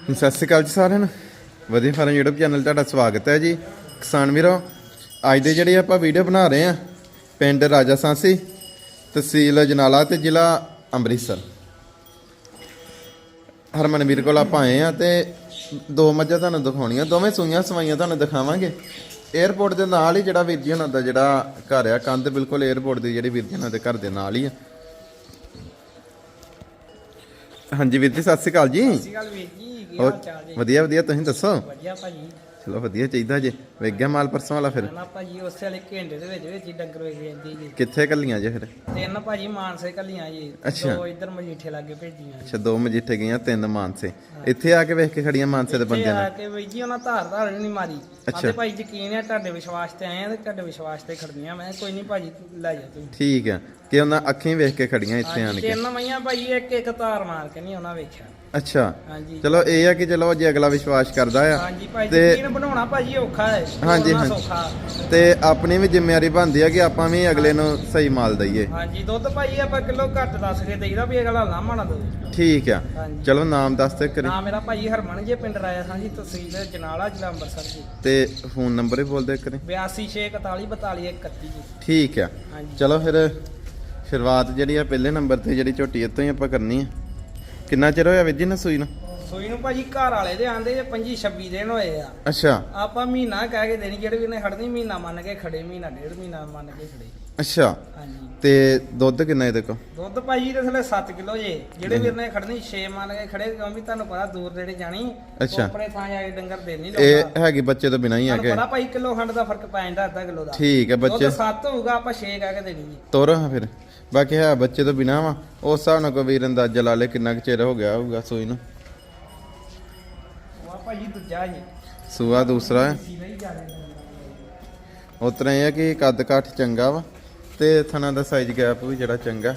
ਸਤਿ ਸ਼੍ਰੀ ਅਕਾਲ ਜੀ ਸਾਰਿਆਂ ਨੂੰ। ਵਧੀਆ ਫਾਰਮ YouTube ਚੈਨਲ ਤੁਹਾਡਾ ਸਵਾਗਤ ਹੈ ਜੀ। ਕਿਸਾਨ ਵੀਰੋ, ਅੱਜ ਦੇ ਜਿਹੜੇ ਆਪਾਂ ਵੀਡੀਓ ਬਣਾ ਰਹੇ ਆ ਪਿੰਡ ਰਾਜਾ ਸਾਂਸੀ, ਤਹਿਸੀਲ ਜਨਾਲਾ ਤੇ ਜ਼ਿਲ੍ਹਾ ਅੰਮ੍ਰਿਤਸਰ। ਹਰਮਨ ਵੀਰ ਕੋਲ ਆਪਾਂ ਆਏ ਆ ਤੇ ਦੋ ਮੱਝਾਂ ਤੁਹਾਨੂੰ ਦਿਖਾਉਣੀਆਂ, ਦੋਵੇਂ ਸੂਈਆਂ ਸਵਾਈਆਂ ਤੁਹਾਨੂੰ ਦਿਖਾਵਾਂਗੇ। 에어ਪੋਰਟ ਦੇ ਨਾਲ ਹੀ ਜਿਹੜਾ ਵੀਰ ਜੀ ਉਹਨਾਂ ਦਾ ਜਿਹੜਾ ਘਰ ਆ, ਕੰਧ ਬਿਲਕੁਲ 에어ਪੋਰਟ ਦੀ ਜਿਹੜੀ ਵੀਰ ਜੀ ਉਹਨਾਂ ਦੇ ਘਰ ਦੇ ਨਾਲ ਹੀ ਆ। ਹਾਂਜੀ ਵੀਰ ਜੀ, ਸਤਿ ਸ਼੍ਰੀ ਅਕਾਲ ਜੀ। ਸਤਿ ਸ਼੍ਰੀ ਅਕਾਲ ਵੀਰ ਜੀ। ਹੋਰ ਵਧੀਆ ਵਧੀਆ ਤੁਸੀਂ ਦੱਸੋ? ਵਧੀਆ ਭਾਜੀ। ਚਲੋ ਵਧੀਆ ਚਾਹੀਦਾ ਜੇ। ਵੇਖ ਗਿਆ ਮਾਲ ਪਰਸੋਂ ਵਾਲਾ ਫਿਰ? ਨਾ ਭਾਜੀ ਉਸੇ ਵਾਲੇ ਘੰਟੇ ਦੇ ਵਿੱਚ ਵਿੱਚ ਹੀ ਡੰਗਰ ਵੇਚ ਜਾਂਦੀ ਜੀ ਕਿੱਥੇ ਕੱਲੀਆਂ ਜੇ ਫਿਰ? ਤਿੰਨ ਭਾਜੀ ਮਾਨਸੇ ਕੱਲੀਆਂ ਜੀ। ਅੱਛਾ। ਦੋ ਇੱਧਰ ਮਜੀਠੇ ਲਾਗੇ ਭੇਜੀਆਂ ਅੱਛਾ ਦੋ ਮਜੀਠੇ ਗਈਆਂ ਤਿੰਨ ਮਾਨਸੇ। ਇੱਥੇ ਆ ਕੇ ਵੇਖ ਕੇ ਖੜੀਆਂ ਮਾਨਸੇ ਦੇ ਇੱਥੇ ਬੰਦਿਆਂ ਆ ਨਾਲ ਕੇ ਵੀਰ ਜੀ ਉਹਨਾਂ ਧਾਰ ਧਾਰ ਨਹੀਂ ਮਾਰੀ। ਅੱਛਾ। ਆਦੇ ਭਾਈ ਯਕੀਨ ਹੈ ਤੁਹਾਡੇ ਵਿਸ਼ਵਾਸ ਤੇ ਆਏ ਆ ਤੇ ਤੁਹਾਡੇ ਵਿਸ਼ਵਾਸ ਤੇ ਖੜਦੀਆਂ ਮੈਂ ਕਿਹਾ ਕੋਈ ਨਹੀਂ ਭਾਜੀ ਲੈ ਜਾ ਤੂੰ ਠੀਕ ਆ। ਕਿ ਉਹਨਾਂ ਅੱਖੀਂ ਵੇਖ ਕੇ ਖੜੀਆਂ ਇੱਥੇ ਆਣ ਹਾਂਜੀ, ਕੇ? ਤਿੰਨ ਮਈਆਂ ਭਾਈ ਇੱਕ ਇੱਕ ਧਾਰ ਮਾਰ ਕੇ ਨਹੀਂ ਉਹਨਾਂ ਵੇਖਿਆ। ਅੱਛਾ। ਹਾਂਜੀ। ਚਲੋ ਇਹ ਆ ਕਿ ਚਲੋ ਜੇ ਅਗਲਾ ਵਿਸ਼ਵਾਸ ਕਰਦਾ ਆ ਹਾਂਜੀ ਭਾਈ ਤੇ ਯਕੀਨ ਬਣਾਉਣਾ ਭਾਜੀ ਔਖਾ ਹੈ। ਹਾਂਜੀ, ਹਾਂਜੀ। ਸੌਖਾ ਤੇ ਆਪਣੀ ਵੀ ਜ਼ਿੰਮੇਵਾਰੀ ਬਣਦੀ ਆ ਕਿ ਆਪਾਂ ਵੀ ਅਗਲੇ ਨੂੰ ਸਹੀ ਮਾਲ ਦਈਏ। ਹਾਂਜੀ ਦੁੱਧ ਭਾਈ ਆਪਾਂ ਕਿਲੋ ਘੱਟ ਦੱਸ ਕੇ ਦੇਈਦਾ ਵੀ ਅਗਲਾ ਲਾਮਾ ਨਾ ਦੋ ਠੀਕ ਆ। ਹਾਂਜੀ। ਚਲੋ ਨਾਮ ਦੱਸ ਤੇ ਕਰੀ ਨਾਮ ਮੇਰਾ ਭਾਈ ਹਰਮਨ ਜੀ ਪਿੰਡ ਰਾਇਆ ਸਾਂ ਜੀ ਤਹਿਸੀਲ ਜਨਾਲਾ ਜ਼ਿਲ੍ਹਾ ਅੰਮ੍ਰਿਤਸਰ ਜੀ। ਤੇ ਫੋਨ ਨੰਬਰ ਵੀ ਬੋਲ ਦੇ ਕਰੀ 8261424131 ਜੀ। ਠੀਕ ਆ। ਹਾਂਜੀ। ਚਲੋ ਫਿਰ ਸ਼ੁਰੂਆਤ ਜਿਹੜੀ ਆ ਪਹਿਲੇ ਨੰਬਰ ਤੇ ਜਿਹੜੀ ਝੋਟੀ ਇੱਥੋਂ ਹੀ ਆਪਾਂ ਕਰਨੀ ਆ। ਕਿੰਨਾ ਚਿਰ ਹੋਇਆ ਵੀਰ ਜੀ ਨਾ ਸੂਈ ਨੂੰ? ਸੋਈ ਨੂੰ ਭਾਜੀ ਘਰ ਵਾਲੇ ਦੇ ਆਂਦੇ ਜੇ 25 26 ਦਿਨ ਹੋਏ ਆ। ਅੱਛਾ। ਆਪਾਂ ਮਹੀਨਾ ਕਹਿ ਕੇ ਦੇਣੀ ਜਿਹੜੇ ਵੀ ਨੇ ਖੜਨੀ ਮਹੀਨਾ ਮੰਨ ਕੇ ਖੜੇ ਮਹੀਨਾ ਡੇਢ ਮਹੀਨਾ ਮੰਨ ਕੇ ਖੜੇ। ਅੱਛਾ। ਹਾਂਜੀ। ਤੇ ਦੁੱਧ ਕਿੰਨਾ ਇਹਦੇ ਕੋ ਦੁੱਧ ਭਾਜੀ ਦੇ ਥਲੇ 7 ਕਿਲੋ ਜੇ। ਜਿਹੜੇ ਵੀਰ ਨੇ ਖੜਨੀ 6 ਮੰਨ ਕੇ ਖੜੇ ਕਿਉਂ ਵੀ ਤੁਹਾਨੂੰ ਪਤਾ ਦੂਰ ਨੇੜੇ ਜਾਣੀ ਅੱਛਾ। ਆਪਣੇ ਥਾਂ ਜਾ ਕੇ ਡੰਗਰ ਦੇ ਨਹੀਂ ਇਹ ਹੈਗੀ ਬੱਚੇ ਤੋਂ ਬਿਨਾ ਹੀ ਆ ਕੇ। ਪਤਾ ਭਾਈ ਕਿਲੋ ਖੰਡ ਦਾ ਫ਼ਰਕ ਪੈ ਜਾਂਦਾ ਅੱਧਾ ਕਿਲੋ ਦਾ। ਠੀਕ ਹੈ ਦੁੱਧ ਬੱਚੇ 7 ਹੋਊਗਾ ਆਪਾਂ 6 ਕਹਿ ਕੇ ਦੇਣੀ ਜੀ ਤੋਰੋ ਹਾਂ ਫਿਰ। ਬਾਕੀ ਹੈ ਬੱਚੇ ਤੋਂ ਬਿਨਾ ਵਾ। ਉਸ ਹਿਸਾਬ ਨਾਲ ਕੋਈ ਵੀਰ ਅੰਦਾਜ਼ਾ ਲਾ ਲੇ ਕਿੰਨਾ ਕੁ ਚਿਰ ਹੋ ਗਿਆ ਹੋਊਗਾ ਸੂਈ ਨੂੰ। ਭਾਜੀ ਦੂਜਾ ਜੀ ਸੂਆ ਦੂਸਰਾ ਹੈ। ਸੀ ਨਹੀਂ ਜਾ ਰਹੇ ਉਤਰਾ ਇਹ ਹੈ ਕਿ ਕੱਦ ਕਾਠ ਚੰਗਾ ਵਾ ਤੇ ਥਣਾ ਦਾ ਸਾਈਜ਼ ਗੈਪ ਵੀ ਜਿਹੜਾ ਚੰਗਾ।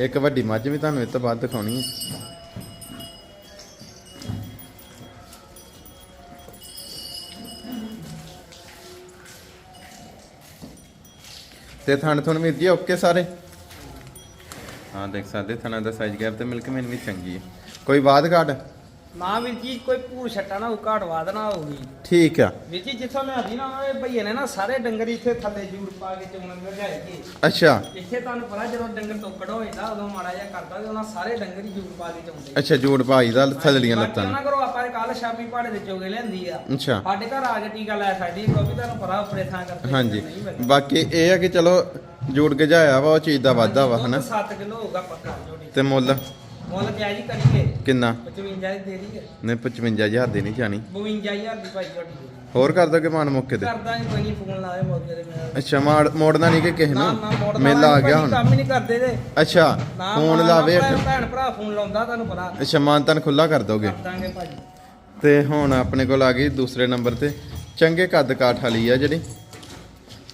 ਇੱਕ ਵੱਡੀ ਮੱਝ ਵੀ ਤੁਹਾਨੂੰ ਇਹ ਤੋਂ ਬਾਅਦ ਦਿਖਾਉਣੀ ਹੈ। ਤੇ ਥਣ ਥਣ ਵੀਰ ਜੀ ਓਕੇ ਸਾਰੇ? ਹਾਂ ਦੇਖ ਸਕਦੇ ਥਣਾ ਦਾ ਸਾਈਜ਼ ਗੈਪ ਤੇ ਮਿਲਕ ਮੈਨ ਵੀ ਚੰਗੀ ਹੈ। ਕੋਈ ਬਾਦ ਘਾਟ? ਨਾ ਵੀਰ ਜੀ ਕੋਈ ਭੂਰ ਛੱਟਾ ਨਾ ਘਾਟ ਵਾਦ ਨਾ ਹੋਊਗੀ। ਠੀਕ ਆ। ਵੀਰ ਜੀ ਜਿੱਥੋਂ ਲਿਆਦੀ ਨਾ ਉਹ ਭਈਏ ਨੇ ਨਾ ਸਾਰੇ ਡੰਗਰ ਇੱਥੇ ਥੱਲੇ ਜੂੜ ਪਾ ਕੇ ਚੋਣ ਲਗਾਏਗੀ ਅੱਛਾ। ਇੱਥੇ ਤੁਹਾਨੂੰ ਪਤਾ ਜਦੋਂ ਡੰਗਰ ਟੋਕੜ ਹੋ ਜਾਂਦਾ ਉਦੋਂ ਮਾੜਾ ਜਿਹਾ ਕਰਦਾ ਤੇ ਉਹਨਾਂ ਸਾਰੇ ਡੰਗਰ ਹੀ ਜੂੜ ਪਾ ਕੇ ਚੋਂਦੇ ਅੱਛਾ ਜੋੜ ਭਾਈ ਦਾ ਥੱਲੜੀਆਂ ਲੱਤਾਂ ਨਾ। ਕਰੋ ਆਪਾਂ ਕੱਲ ਸ਼ਾਮੀ ਪਹਾੜੇ ਦੇ ਚੋਗੇ ਲੈਂਦੀ ਆ। ਅੱਛਾ। ਸਾਡੇ ਘਰ ਆ ਕੇ ਟੀਕਾ ਲੈ ਸਕਦੀ ਕਿਉਂਕਿ ਤੁਹਾਨੂੰ ਪਤਾ ਥਾਂ ਕਰਦੇ ਹਾਂਜੀ। ਬਾਕੀ ਇਹ ਆ ਕਿ ਚਲੋ ਜੋੜ ਗਜਾਇਆ ਵਾ ਉਹ ਚੀਜ਼ ਦਾ ਵਾਧਾ ਵਾ ਹਨਾ? 7 ਕਿਲੋ ਹੋਊਗਾ ਪੱਕਾ ਜੋੜੀ। ਤੇ ਮੁੱਲ? ਮੁੱਲ ਕਿਆ ਜੀ ਕਰੀਏ। ਕਿੰਨਾ? 55 ਦੀ ਦਈਏ। ਨੇ 55000 ਦੀ ਨਹੀਂ ਜਾਣੀ। 52000 ਦੀ ਭਾਈ ਜੋੜੀ। ਹੋਰ ਕਰ ਦੋਗੇ ਮਾਨ ਮੌਕੇ ਤੇ? ਕਰਦਾ ਨਹੀਂ ਕੋਈ ਨਹੀਂ ਫੋਨ ਲਾਵੇ ਮੌਕੇ ਤੇ ਮੇਰਾ। ਅੱਛਾ ਮਾੜ ਮੋੜਨਾ ਨਹੀਂ ਕਿ ਕਿਸੇ ਨਾ? ਮੇਲਾ ਆ ਗਿਆ ਹੁਣ। ਕੰਮ ਹੀ ਨਹੀਂ ਕਰਦੇ ਤੇ। ਅੱਛਾ ਫੋਨ ਲਾਵੇ ਭੈਣ ਭਰਾ ਫੋਨ ਲਾਉਂਦਾ ਤੁਹਾਨੂੰ ਪਤਾ। ਅੱਛਾ ਮਾਨਤਨ ਖੁੱਲਾ ਕਰ ਦੋਗੇ? ਕਰ ਦਾਂਗੇ ਭਾਜੀ ਤੇ ਹੁਣ ਆਪਣੇ ਕੋਲ ਆ ਗਈ ਦੂਸਰੇ ਨੰਬਰ ਤੇ। ਚੰਗੇ ਕੱਦ ਕਾਠ ਵਾਲੀ ਆ ਜਿਹੜੀ।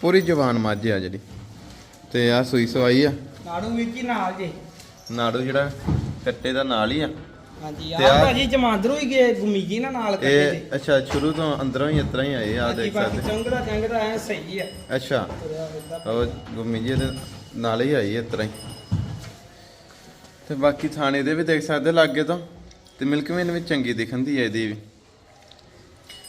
ਪੂਰੀ ਜਵਾਨ ਮੱਝ ਆ ਜਿਹੜੀ। ਤੇ ਆ ਸੂਈ ਸਵਾਈ ਆ। ਨਾੜੂ ਵੀਰ ਜੀ ਨਾਲ ਜੇ। ਨਾੜੂ ਜਿਹੜਾ ਕੱਟੇ ਦਾ ਨਾਲ ਹੀ ਆ। ਹਾਂਜੀ ਤੇ ਆ ਆਹ- ਭਾਜੀ ਜਮਾਂਦਰੂ ਹੀ ਗਏ ਗੁਮੀ ਜੀ ਨਾ ਨਾਲ ਕੱਟੇ ਦੇ ਇਹ ਅੱਛਾ ਸ਼ੁਰੂ ਤੋਂ ਅੰਦਰੋਂ ਹੀ ਇਤਰਾ ਹੀ ਆਏ ਆ ਹਾਂਜੀ ਦੇਖ ਬਾਕੀ ਸਕਦੇ ਚੰਗੜਾ ਚੰਗੜਾ ਐ ਸਹੀ ਆ। ਅੱਛਾ ਤੁਰਿਆ ਫਿਰਦਾ। ਉਹ ਗੁੰਮੀ ਜੀ ਦੇ ਨਾਲ ਹੀ ਆਈ ਇਤਰਾ ਹੀ। ਤੇ ਬਾਕੀ ਥਾਣੇ ਦੇ ਵੀ ਦੇਖ ਸਕਦੇ ਲਾਗੇ ਤੋਂ। ਤੇ ਮਿਲਕ ਮੈਨ ਵੀ ਚੰਗੀ ਦਿਖੰਦੀ ਹੈ ਇਹਦੀ ਵੀ।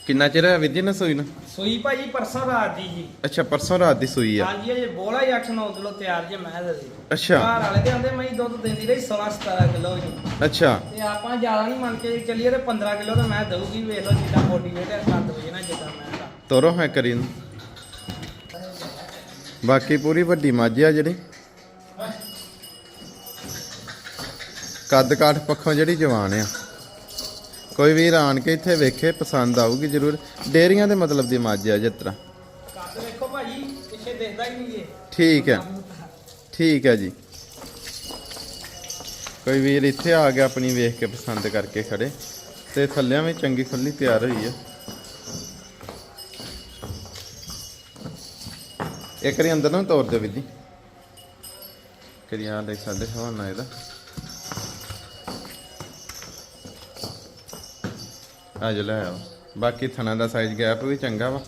ਕਿੰਨਾ ਚਿਰ ਹੈ ਵਿਧੀ ਨਾ ਸੂਈ ਨੂੰ? ਸੋਈ ਭਾਜੀ ਪਰਸੋਂ ਰਾਤ ਦੀ ਜੀ। ਅੱਛਾ ਪਰਸੋਂ ਰਾਤ ਦੀ ਸੂਈ ਆ। ਹਾਂਜੀ ਇਹ ਬੋਲਾ ਹੀ 8-9 ਕਿਲੋ ਤਿਆਰ ਜੇ ਮੈਂ ਦੇ ਅੱਛਾ। ਘਰ ਵਾਲੇ ਦੇ ਆਂਦੇ ਮੈਂ ਦੁੱਧ ਦਿੰਦੀ ਰਹੀ 16-17 ਕਿਲੋ ਜੀ। ਅੱਛਾ। ਤੇ ਆਪਾਂ ਜ਼ਿਆਦਾ ਨਹੀਂ ਮੰਨ ਕੇ ਚੱਲੀਏ ਤੇ 15 ਕਿਲੋ ਤਾਂ ਮੈਂ ਦਊਗੀ ਵੇਖ ਲਓ ਜਿੱਦਾਂ ਮੋਟੀਵੇਟਰ ਕਰ ਦਵੇ ਨਾ ਜਿੱਦਾਂ ਮੈਂ ਦਾ ਤੋਰੋ ਹੈ ਕਰੀ ਨੂੰ। ਬਾਕੀ ਪੂਰੀ ਵੱਡੀ ਮੱਝ ਆ ਜਿਹੜੀ। ਕੱਦ ਕਾਠ ਪੱਖੋਂ ਜਿਹੜੀ ਜਵਾਨ ਆ। ਕੋਈ ਵੀਰ ਆਣ ਕੇ ਇੱਥੇ ਵੇਖੇ, ਪਸੰਦ ਆਊਗੀ ਜ਼ਰੂਰ। ਡੇਰੀਆਂ ਦੇ ਮਤਲਬ ਦੀ ਮੱਝ ਆ, ਜਿਸ ਤਰ੍ਹਾਂ। ਕੱਦ ਭਾਜੀ ਪਿੱਛੇ ਦੇਖਦਾ ਹੀ ਨਹੀਂ ਜੇ ਠੀਕ ਹੈ। ਠੀਕ ਹੈ ਜੀ। ਕੋਈ ਵੀਰ ਇੱਥੇ ਆ ਗਿਆ, ਆਪਣੀ ਵੇਖ ਕੇ ਪਸੰਦ ਕਰਕੇ ਖੜੇ। ਤੇ ਥੱਲਿਆਂ ਵੀ ਚੰਗੀ ਖੁੱਲੀ ਤਿਆਰ ਹੋਈ ਹੈ। ਇੱਕ ਵਾਰੀ ਅੰਦਰ ਨੂੰ ਤੋਰ ਦਿਓ ਵੀਦੀ ਕਰੀਆਂ ਦੇਖ ਸਕਦੇ ਹਵਾਨਾ ਇਹਦਾ। ਅੱਜ ਲੈ ਆਓ। ਬਾਕੀ ਥਣਾ ਦਾ ਸਾਈਜ਼ ਗੈਪ ਵੀ ਚੰਗਾ ਵਾ।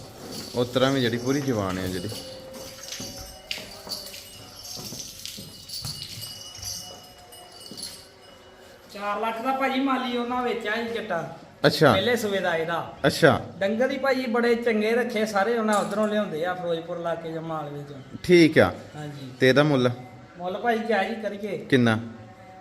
ਉਸ ਵੀ ਜਿਹੜੀ ਪੂਰੀ ਜਵਾਨ ਹੈ ਜਿਹੜੀ। ਅੱਛਾ। ਪਹਿਲੇ ਸੂਬੇ ਇਹਦਾ। ਅੱਛਾ। ਡੰਗਰ ਹੀ ਭਾਜੀ ਬੜੇ ਚੰਗੇ ਰੱਖੇ ਸਾਰੇ ਉਹਨਾਂ ਉਧਰੋਂ ਲਿਆਉਂਦੇ ਆ ਫਿਰੋਜ਼ਪੁਰ ਲਾ ਕੇ ਜਮਾਲਵੇ ਚੋਂ ਠੀਕ ਆ। ਹਾਂਜੀ। ਤੇ ਇਹਦਾ ਮੁੱਲ? ਮੁੱਲ ਭਾਜੀ ਕਿਆ ਜੀ ਕਰੀਏ? ਕਿੰਨਾ?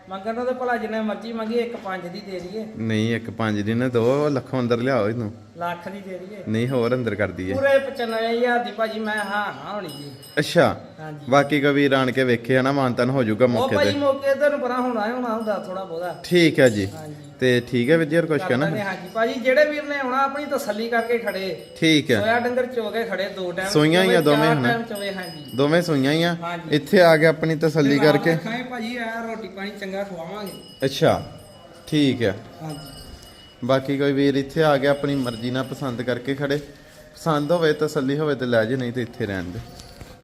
ਮੰਗਣ ਨੂੰ ਤੇ ਭਲਾ ਜਿੰਨੇ ਮਰਜ਼ੀ ਮੰਗੀ, ਇੱਕ ਪੰਜ ਦੀ ਦੇ ਦਈਏ। ਨਹੀਂ, ਇੱਕ ਪੰਜ ਦਿਨ ਦੋ ਲੱਖੋਂ ਅੰਦਰ ਲਿਆਓ ਇਹਨੂੰ। ਲੱਖ ਦੀ ਦੇ ਦਈਏ। ਨਹੀਂ ਹੋਰ ਅੰਦਰ ਕਰਦੀ ਏ ਪੂਰੇ 95000 ਦੀ ਭਾਜੀ ਮੈਂ ਹਾਂ ਹਾਂ ਹੋਣੀ ਜੀ। ਅੱਛਾ ਹਾਂਜੀ। ਬਾਕੀ ਕਬੀਰ ਆਣ ਕੇ ਵੇਖੇ ਹਨਾ ਮਾਨਤਨ ਹੋ ਜਾਊਗਾ ਉਹ ਮੌਕੇ ਭਾਜੀ ਤੇ। ਮੌਕੇ ਤੇ ਨੂੰ ਪਰਾਂ ਹੋਣਾ ਹੀ ਹੋਣਾ ਹੁੰਦਾ ਥੋੜਾ ਬਹੁਤਾ। ਠੀਕ ਹੈ ਜੀ। ਹਾਂਜੀ। ਤੇ ਠੀਕ ਹੈ ਕੁਛ ਕਰ ਕਹਿਣਾ ਦਾਂਗੇ, ਹਾਂਜੀ ਭਾਜੀ ਜਿਹੜੇ ਵੀਰ ਨੇ ਆਉਣਾ ਆਪਣੀ ਤਸੱਲੀ ਕਰਕੇ ਖੜੇ। ਠੀਕ ਹੈ। ਸੋਇਆ ਡੰਗਰ ਚੋ ਕੇ ਖੜੇ ਦੋ ਟਾਈਮ। ਸੂਈਆਂ ਹੀ ਆ ਦੋਵੇਂ ਹੁਣ। ਚੋਵੇ ਹਾਂਜੀ। ਦੋਵੇਂ ਸੂਈਆਂ ਹੀ ਆ। ਹਾਂਜੀ। ਇੱਥੇ ਆ ਕੇ ਆਪਣੀ ਤਸੱਲੀ ਕਰਕੇ। ਖਾਏ ਭਾਜੀ ਆ ਰੋਟੀ ਪਾਣੀ ਚੰਗਾ ਖਵਾਵਾਂਗੇ। ਅੱਛਾ ਠੀਕ ਹੈ। ਹਾਂਜੀ। ਬਾਕੀ ਕੋਈ ਵੀਰ ਇੱਥੇ ਆ ਗਿਆ, ਆਪਣੀ ਮਰਜ਼ੀ ਨਾਲ ਪਸੰਦ ਕਰਕੇ ਖੜੇ। ਪਸੰਦ ਹੋਵੇ ਤਸੱਲੀ ਹੋਵੇ ਤੇ ਲੈ ਜੇ, ਨਹੀਂ ਤੇ ਇੱਥੇ ਰਹਿਣ ਦੇ।